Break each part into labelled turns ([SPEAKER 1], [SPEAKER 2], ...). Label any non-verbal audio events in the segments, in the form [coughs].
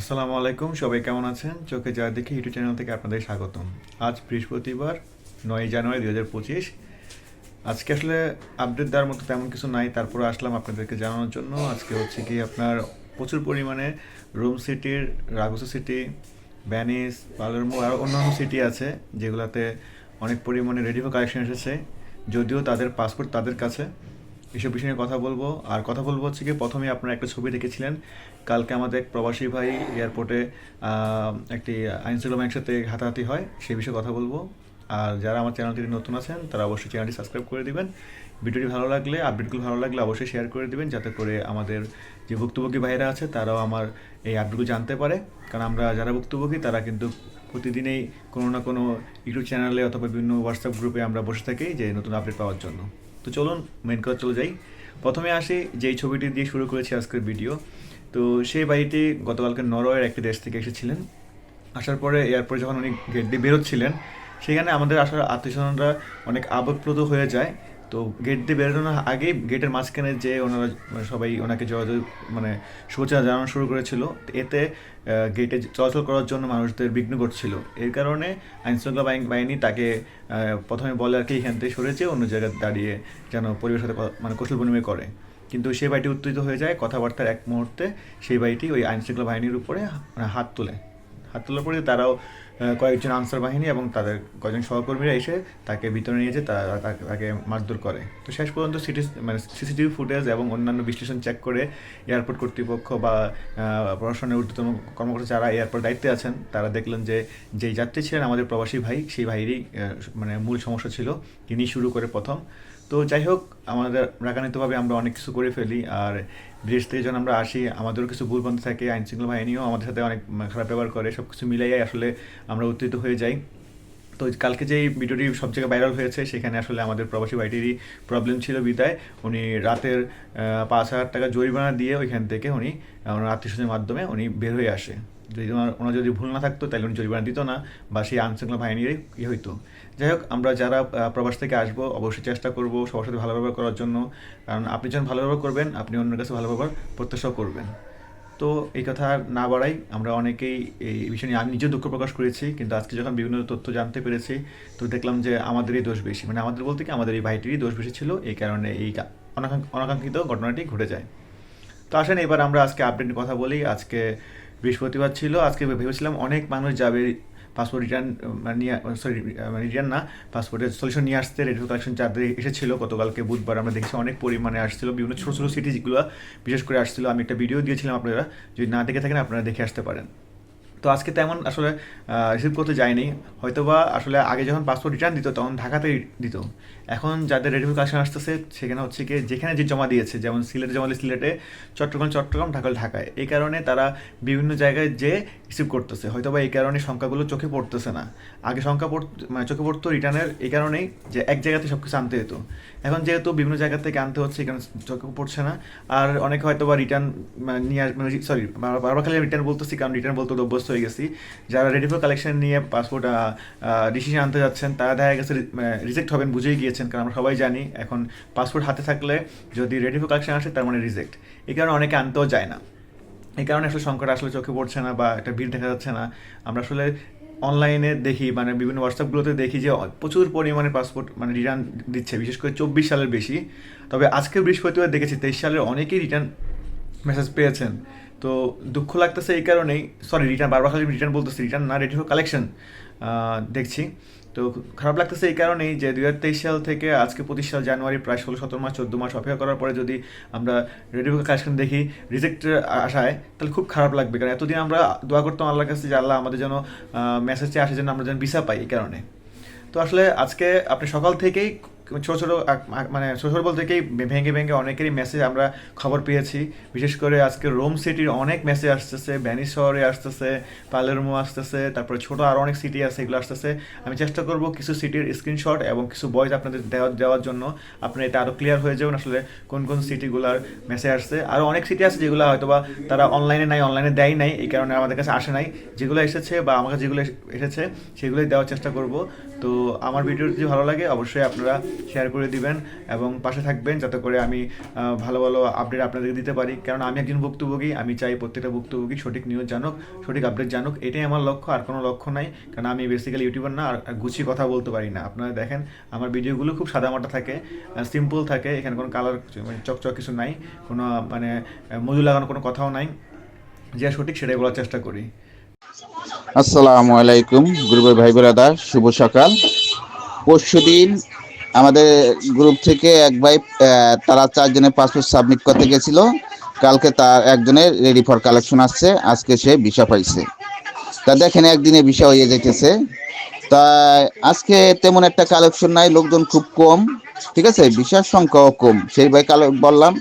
[SPEAKER 1] আসসালামু আলাইকুম, সবাই কেমন আছেন? চোখে যা দেখি ইউটিউব চ্যানেল থেকে আপনাদের স্বাগতম। আজ বৃহস্পতিবার নয় জানুয়ারি দুই হাজার পঁচিশ। আজকে আসলে আপডেট দেওয়ার মতো তেমন কিছু নাই, তারপরে আসলাম আপনাদেরকে জানানোর জন্য। আজকে হচ্ছে কি আপনার প্রচুর পরিমাণে রোম সিটির রাগোসো সিটি ভ্যানিস পালারমো আর অন্যান্য সিটি আছে, যেগুলোতে অনেক পরিমাণে রেডিও কালেকশন এসেছে। যদিও তাদের পাসপোর্ট তাদের কাছে। এসব বিষয় নিয়ে কথা বলব। আর কথা বলব হচ্ছে কি প্রথমে আপনারা একটা ছবি দেখেছিলেন। কালকে আমাদের এক প্রবাসী ভাই এয়ারপোর্টে একটি আইনসিলম একসাথে হাতাহাতি হয়, সেই বিষয়ে কথা বলব। আর যারা আমার চ্যানেলটি নতুন আছেন, তারা অবশ্যই চ্যানেলটি সাবস্ক্রাইব করে দিবেন। ভিডিওটি ভালো লাগলে আপডেটগুলো ভালো লাগলে অবশ্যই শেয়ার করে দিবেন, যাতে করে আমাদের যে ভুক্তভোগী ভাইরা আছে, তারাও আমার এই আপডেটগুলো জানতে পারে। কারণ আমরা যারা ভুক্তভোগী, তারা কিন্তু প্রতিদিনেই কোনো না কোনো ইউটিউব চ্যানেলে অথবা বিভিন্ন হোয়াটসঅ্যাপ গ্রুপে আমরা বসে থাকি যে নতুন আপডেট পাওয়ার জন্য। তো চলুন মেন কথা চলে যাই। প্রথমে আসে, যেই ছবিটি দিয়ে শুরু করেছি আজকের ভিডিও তো সেই বাড়িটি গতকালকে নরওয়ের একটি দেশ থেকে এসেছিলেন। আসার পরে এয়ারপোর্টে যখন উনি গেট দিয়ে বেরোচ্ছিলেন, সেখানে আমাদের আসার আত্মীয়স্বজনরা অনেক আবেগপ্রদ হয়ে যায়। তো গেট দিয়ে বেরোনোর আগেই গেটের মাঝখানে যে ওনারা মানে সবাই ওনাকে যোগাযোগ মানে শুভেচ্ছা জানানো শুরু করেছিল, এতে গেটে চলাচল করার জন্য মানুষদের বিঘ্ন ঘটছিল। এর কারণে আইনশৃঙ্খলা বাহিনী- তাকে প্রথমে বলে আর কি এখান থেকে সরেছে অন্য জায়গায় দাঁড়িয়ে যেন পরিবেশের সাথে মানে কৌশল বিনিময় করে। কিন্তু সেই বাড়িটি উত্তেজিত হয়ে যায় কথাবার্তার এক মুহূর্তে, সেই বাড়িটি ওই আইনশৃঙ্খলা বাহিনীর উপরে হা- হাত তোলে। হাত তোলার পরে তারাও কয়েকজন আনসার বাহিনী এবং তাদের কয়েকজন সহকর্মীরা এসে তাকে ভিতরে নিয়ে যেয়ে তাকে- মারধর করে। তো শেষ পর্যন্ত সিটি মানে সিসিটিভি ফুটেজ এবং অন্যান্য বিশ্লেষণ চেক করে এয়ারপোর্ট কর্তৃপক্ষ বা প্রশাসনের ঊর্ধ্বতন কর্মকর্তা যারা এয়ারপোর্ট দায়িত্বে আছেন, তারা দেখলেন যে যেই যাত্রী ছিলেন আমাদের প্রবাসী ভাই, সেই ভাইয়েরই মানে মূল সমস্যা ছিল, তিনি শুরু করে প্রথম। তো যাই হোক, আমাদের রাগান্বিতভাবে আমরা অনেক কিছু করে ফেলি, আর বিদেশ থেকে যখন আমরা আসি, আমাদেরও কিছু ভুলবন্ধ থাকে আইন শৃঙ্খলা বাহিনীও আমাদের সাথে অনেক খারাপ ব্যবহার করে সব কিছু মিলাইয়াই আসলে আমরা উত্তেজিত হয়ে যাই। তো কালকে যে ভিডিওটি সব জায়গায় ভাইরাল হয়েছে, সেখানে আসলে আমাদের প্রবাসী ভাইটিরই প্রবলেম ছিল বিদায়। উনি রাতের পাঁচ হাজার টাকা জরিমানা দিয়ে ওইখান থেকে উনি ওনার আত্মীয় মাধ্যমে উনি বের হয়ে আসে। যদি ওনার যদি ভুল না থাকতো, তাহলে উনি জরিমানা দিত না বা সেই আইনশৃঙ্খলা বাহিনীর ইয়ে হইতো। যাই হোক, আমরা যারা প্রবাস থেকে আসব, অবশ্যই চেষ্টা করব সবার সাথে ভালো ব্যবহার করার জন্য। কারণ আপনি যখন ভালো ব্যবহার করবেন, আপনি অন্যের কাছে ভালো ব্যবহার প্রত্যাশাও করবেন। তো এই কথা না বাড়াই, আমরা অনেকেই এই বিষয় নিয়ে আমি নিজেও দুঃখ প্রকাশ করেছি, কিন্তু আজকে যখন বিভিন্ন তথ্য জানতে পেরেছি, তো দেখলাম যে আমাদেরই দোষ বেশি। মানে আমাদের বলতে কি, আমাদের এই ভাইটিরই দোষ বেশি ছিল, এই কারণে এই অনাকাঙ্ক্ষিত ঘটনাটি ঘটে যায়। তো আসেন, এবার আমরা আজকে আপডেট নিয়ে কথা বলি। আজকে বৃহস্পতিবার ছিল, আজকে ভেবেছিলাম অনেক মানুষ যাবে পাসপোর্ট রিটার্ন নিয়ে সরি রিটার্ন না পাসপোর্টের সলিউশন নিয়ে আসতে, রেডিও কালেকশন চার্জে এসেছিল, গতকালকে বুধবার আমরা দেখছি অনেক পরিমাণে আসছিল, বিভিন্ন ছোটো ছোটো সিটি যেগুলো বিশেষ করে আসছিল, আমি একটা ভিডিও দিয়েছিলাম আপনারা, যদি না দেখে থাকেন আপনারা দেখে আসতে পারেন। তো আজকে তেমন আসলে রিসিভ করতে যায়নি হয়তোবা আসলে আগে যখন পাসপোর্ট রিটার্ন দিত, তখন ঢাকাতেই দিত। এখন যাদের রেডিও কালেকশন আসতেছে, সেখানে হচ্ছে কি যেখানে যে জমা দিয়েছে, যেমন সিলেটে জমা দিয়েছে, সিলেটে চট্টগ্রাম চট্টগ্রাম, ঢাকা, ঢাকায়। এই কারণে তারা বিভিন্ন জায়গায় যে রিসিভ করতেছে। হয়তো বা এই কারণে সংখ্যাগুলো চোখে পড়তেছে না। আগে সংখ্যা পড় মানে চোখে পড়তো রিটার্নের এই কারণেই যে এক জায়গাতে সব কিছু আনতে হতো। এখন যেহেতু বিভিন্ন জায়গা থেকে আনতে হচ্ছে, এখানে চোখে পড়ছে না। আর অনেকে হয়তো বা রিটার্ন মানে নিয়ে মানে সরি বারবার খালি রিটার্ন বলতেছি, কারণ রিটার্ন বলতে অভ্যস্ত হয়ে গেছি। যারা রেডি ফর কালেকশন নিয়ে পাসপোর্ট ডিসিশন আনতে যাচ্ছেন, তারা দেখা গেছে রিজেক্ট হবেন, বুঝেই গিয়েছেন কারণ আমরা সবাই জানি এখন পাসপোর্ট হাতে থাকলে যদি রেডি কালেকশন আসে, তার মানে রিজেক্ট এই কারণে অনেকে আনতেও যায় না। এই কারণে আসলে সংকট আসলে চোখে পড়ছে না বা একটা ভিড় দেখা যাচ্ছে না। আমরা আসলে অনলাইনে দেখি মানে বিভিন্ন হোয়াটসঅ্যাপগুলোতে দেখি যে প্রচুর পরিমাণে পাসপোর্ট মানে রিটার্ন দিচ্ছে, বিশেষ করে চব্বিশ সালের বেশি। তবে আজকে বৃহস্পতিবার দেখেছি, তেইশ সালের অনেকেই রিটার্ন মেসেজ পেয়েছেন। তো দুঃখ লাগতেছে এই কারণেই সরি রিটার্ন বারবার খালি রিটার্ন বলতেছি রিটার্ন না রেডি কালেকশন দেখছি। তো খারাপ লাগতেছে এই কারণেই যে দুই হাজার তেইশ সাল থেকে আজকে পঁচিশ সাল জানুয়ারি, প্রায় ষোলো, সতেরো মাস, চোদ্দ মাস অপেক্ষা করার পরে যদি আমরা রেডিও কালেকশন দেখি রিজেক্টের আশায় তাহলে খুব খারাপ লাগবে। কারণ এতদিন আমরা দোয়া করতাম আল্লাহর কাছে যে আল্লাহ আমাদের যেন মেসেজে আসে, যেন আমরা যেন ভিসা পাই এই কারণে। তো আসলে আজকে আপনি সকাল থেকেই ছোটো ছোটো মানে ছোটো ছোটো বলতে থেকেই ভেঙে ভেঙে অনেকেরই মেসেজ আমরা খবর পেয়েছি। বিশেষ করে আজকে রোম সিটির অনেক মেসেজ আসতেছে ভ্যানিস শহরে আসতেছে পালেরমো আসতেছে, তারপরে ছোটো আরও অনেক সিটি আছে, এগুলো আসতেছে। আমি চেষ্টা করব কিছু সিটির স্ক্রিনশট এবং কিছু ভয়েস আপনাদের দেওয়া, দেওয়ার জন্য। আপনারা এটা আরও ক্লিয়ার হয়ে যাবেন আসলে কোন কোন সিটিগুলার মেসেজ আসছে। আরও অনেক সিটি আছে যেগুলো হয়তো বা তারা অনলাইনে নাই অনলাইনে দেয় নাই, এই কারণে আমাদের কাছে আসে নাই। যেগুলো এসেছে বা আমার কাছে যেগুলো এসে- এসেছে, সেগুলোই দেওয়ার চেষ্টা করব। তো আমার ভিডিও যদি ভালো লাগে, অবশ্যই আপনারা শেয়ার করে দিবেন এবং পাশে থাকবেন যাতে করে আমি ভালো ভালো আপডেট আপনাদেরকে দিতে পারি। কারণ আমি একজন ভুক্তভোগী, আমি চাই প্রত্যেকটা ভুক্তভোগী সঠিক নিউজ জানুক, সঠিক আপডেট জানুক। এটাই আমার লক্ষ্য, আর কোনো লক্ষ্য নাই। কারণ আমি বেসিক্যালি ইউটিউবার না, আর গুছিয়ে কথা বলতে পারি না। আপনারা দেখেন, আমার ভিডিওগুলো খুব সাদামাটা থাকে সিম্পল থাকে, এখানে কোনো কালার মানে চকচক কিছু নাই, কোনো মানে মজু লাগানো কোনো কথাও নাই। যে সঠিক সেটাই বলার চেষ্টা করি।
[SPEAKER 2] আসসালামু আলাইকুম, গ্রুপের ভাই ব্রাদার শুভ সকাল। পরশু দিন আমাদের গ্রুপ থেকে এক ভাই তারা চারজনের পাসপোর্ট সাবমিট করতে গেছিল। কালকে তার একজনের রেডি ফর কালেকশন আসছে, আজকে সে ভিসা পাইছে। তা দেখেন, একদিনে ভিসা হয়ে যেতেছে তা আজকে তেমন একটা কালেকশন নাই, লোকজন খুব কম। ঠিক আছে, ভিসার সংখ্যাও কম। সেই ভাই কালে বললাম,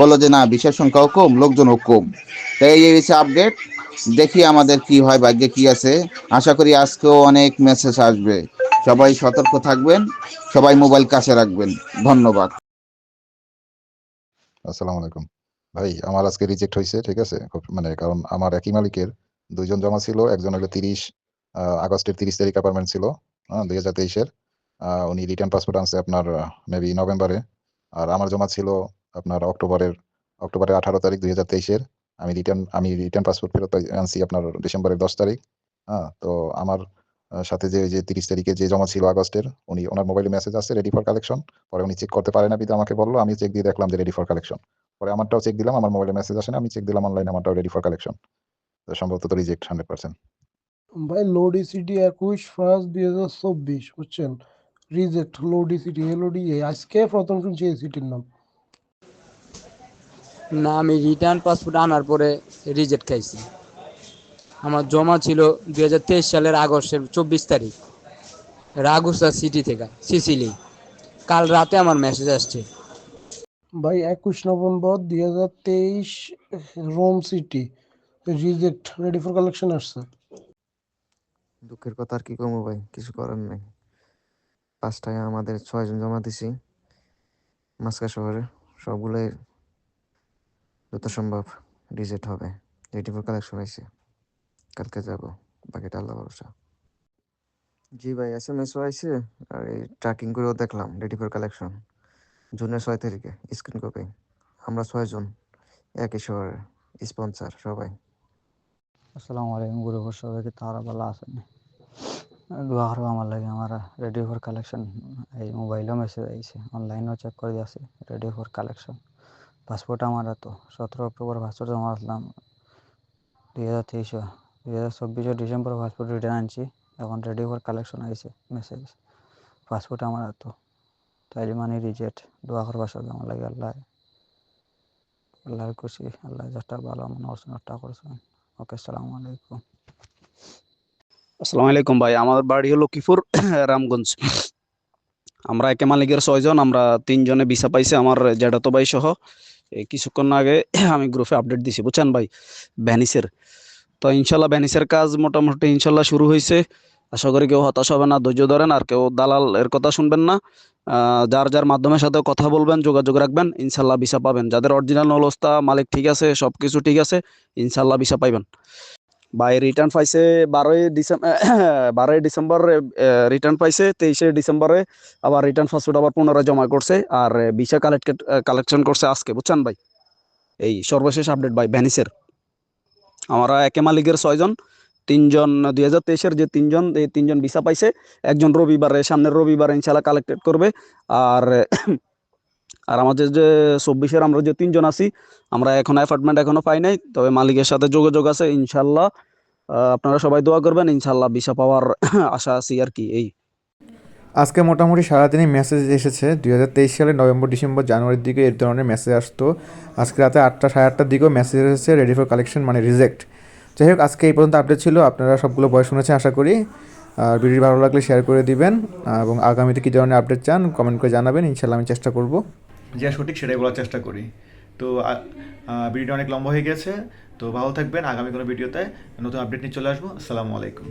[SPEAKER 2] বলল যে না, ভিসার সংখ্যাও কম, লোকজনও কম। তাই এই হচ্ছে আপডেট দেখি আমাদের কি হয়, ভাগ্যে কি আছে। আশা করি আজকেও অনেক মেসেজ আসবে। সবাই সতর্ক থাকবেন, সবাই মোবাইল কাছে রাখবেন। ধন্যবাদ।
[SPEAKER 3] আসসালামু আলাইকুম। ভাই, আমার আজকে রিজেক্ট হয়েছে, ঠিক আছে? খুব মানে কারণ আমার একই মালিকের দুইজন জমা ছিল, একজন হলো তিরিশ আগস্টের তিরিশ তারিখ অ্যাপার্টমেন্ট ছিল হ্যাঁ দুই হাজার তেইশের। উনি রিটার্ন পাসপোর্ট আনছে আপনার মেবি নভেম্বরে। আর আমার জমা ছিল আপনার অক্টোবরের অক্টোবরের আঠারো তারিখ দুই হাজার তেইশের। আমি রিটার্ন আমি রিটার্ন পাসপোর্ট ফেরত আনছি আপনার ডিসেম্বরের দশ তারিখ হ্যাঁ? তো আমার সাথে যে যে তিরিশ তারিখে যে জমা ছিল আগস্টের, উনি, ওনার মোবাইলে মেসেজ আসছে রেডি ফর কালেকশন পরে উনি চেক করতে পারে না বিধে আমাকে বলল, আমি চেক দিয়ে দেখলাম যে রেডি ফর কালেকশন পরে আমারটাও চেক দিলাম, আমার মোবাইলে মেসেজ আসে না, আমি চেক দিলাম অনলাইনে আমারটাও রেডি ফর কালেকশন তো সম্ভবত তো রিজেক্ট হান্ড্রেড পার্সেন্ট
[SPEAKER 4] ভাই লো ডিসিটি একুশ ফার্স্ট দুই হাজার চব্বিশ, বুঝছেন? রিজেক্ট লো ডিসিটি এলওডি আজকে প্রথম শুনছি এই সিটির নাম।
[SPEAKER 5] না আমি রিটার্ন পাসপোর্ট আনার পরে রিজেক্ট খাইছি। আমার জমা ছিল দুই হাজার তেইশ সালের আগস্টের চব্বিশ তারিখ। রাগুসা সিটি থেকে সিসিলি। কাল রাতে আমার মেসেজ আসছে।
[SPEAKER 4] ভাই একুশ নভেম্বর দুই হাজার তেইশ Rome city reject ready for collection আসছে।
[SPEAKER 6] দুঃখের কথা আর কি করব ভাই কিছু করার নেই। পাঁচটায় আমাদের ছয়জন জমা দিছি। মাসকা শহরে সবগুলোই যত সম্ভব রিজেক্ট হবে। রেডি ফর কালেকশন হয়েছে কালকে যাব। বাকিটা আল্লাহ ভরসা। জি ভাই এস এম এসও আইসে আর এই ট্র্যাকিং করেও দেখলাম রেডি ফর কালেকশন জুনের ছয় তারিখে স্ক্রিন কপি আমরা ছয়জন একই শহরে স্পন্সার সবাই।
[SPEAKER 7] আসসালামু আলাইকুম গুরু সবাইকে তারা ভালো আছেন? দোয়া করব আমার লাগে, আমার রেডি ফর কালেকশন এই মোবাইলেও মেসেজ আইছে অনলাইনেও চেক করে দিয়েছে রেডিও ফর কালেকশন পাসপোর্ট আমার তো সতেরো অক্টোবর পাসপোর্ট জমা আসলাম দুই হাজার তেইশে। দুই হাজার চব্বিশে ডিসেম্বর পাসপোর্ট রিটার্ন আনছি। এখন রেডি ফর কালেকশন আইছে মেসেজ পাসপোর্ট আমার তো তাইলে মানে রিজেক্ট দোয়া করবা সবাই আমার লাগে আল্লাহ। আল্লাহর খুশি। আল্লাহ যেটা ভালো মনে ওটা করছেন। ওকে আসসালামু আলাইকুম।
[SPEAKER 8] আসসালামু আলাইকুম ভাই। আমার বাড়ি হলো লক্ষ্মীপুর [coughs] রামগঞ্জ। আমরা একে মালিকের ছয়জন, আমরা তিনজনে ভিসা পাইছে আমার জ্যাঠাতো ভাই সহ কিছুক্ষণ আগে [clears throat] আমি গ্রুপে আপডেট দিছি, বুঝছেন ভাই? ভ্যানিসের তো ইনশাল্লাহ ভ্যানিসের কাজ মোটামুটি ইনশাল্লাহ শুরু হয়েছে আশা করি কেউ হতাশ হবে না, ধৈর্য ধরেন, আর কেউ দালাল এর কথা শুনবেন না। যার যার মাধ্যমের সাথে কথা বলবেন, যোগাযোগ রাখবেন, ইনশাল্লাহ ভিসা পাবেন। যাদের অরিজিনাল অবস্থা, মালিক ঠিক আছে সব কিছু ঠিক আছে, ইনশাল্লাহ ভিসা পাইবেন। ভাই রিটার্ন পাইছে বারোই ডিসেম্বর বারোই ডিসেম্বর রিটার্ন পাইছে, তেইশে ডিসেম্বরে, আবার রিটার্ন পাসপোর্ট আবার পুনরায় জমা করছে, আর ভিসা কালেক্ট কালেকশন করছে আজকে, বুঝছেন ভাই? এই সর্বশেষ আপডেট ভাই ভ্যানিসের আমরা একে মালিকের ছয়জন, তিনজন, দুই হাজার তেইশের যে তিনজন, এই তিনজন ভিসা পাইছে, একজন রবিবারে, সামনের রবিবারে ইনশাল্লাহ কালেক্টেড করবে, আর আর আমাদের যে চব্বিশের আমরা যে তিনজন আছি, আমরা এখন অ্যাপার্টমেন্ট এখনও পাই নাই, তবে মালিকের সাথে যোগাযোগ আছে ইনশাল্লাহ আপনারা সবাই দোয়া করবেন ইনশাল্লাহ ভিসা পাওয়ার [clears throat] আশা আছি আর কি, এই।
[SPEAKER 1] আজকে মোটামুটি সারাদিনই মেসেজ এসেছে, দুই হাজার তেইশ সালের নভেম্বর, ডিসেম্বর, জানুয়ারির দিকে এই ধরনের মেসেজ আসতো। আজকে রাতে আটটা সাড়ে আটটার দিকেও মেসেজ এসেছে রেডি ফর কালেকশন মানে রিজেক্ট যাই হোক, আজকে এই পর্যন্ত আপডেট ছিল, আপনারা সবগুলো বয়স শুনেছেন, আশা করি। আর ভিডিও ভালো লাগলে শেয়ার করে দিবেন, এবং আগামীতে কী ধরনের আপডেট চান কমেন্ট করে জানাবেন ইনশাল্লাহ আমি চেষ্টা করব। যা সঠিক সেটাই বলার চেষ্টা করি। তো ভিডিওটা অনেক লম্বা হয়ে গেছে, তো ভালো থাকবেন। আগামী কোনো ভিডিওতে নতুন আপডেট নিয়ে চলে আসব। আসসালামু আলাইকুম।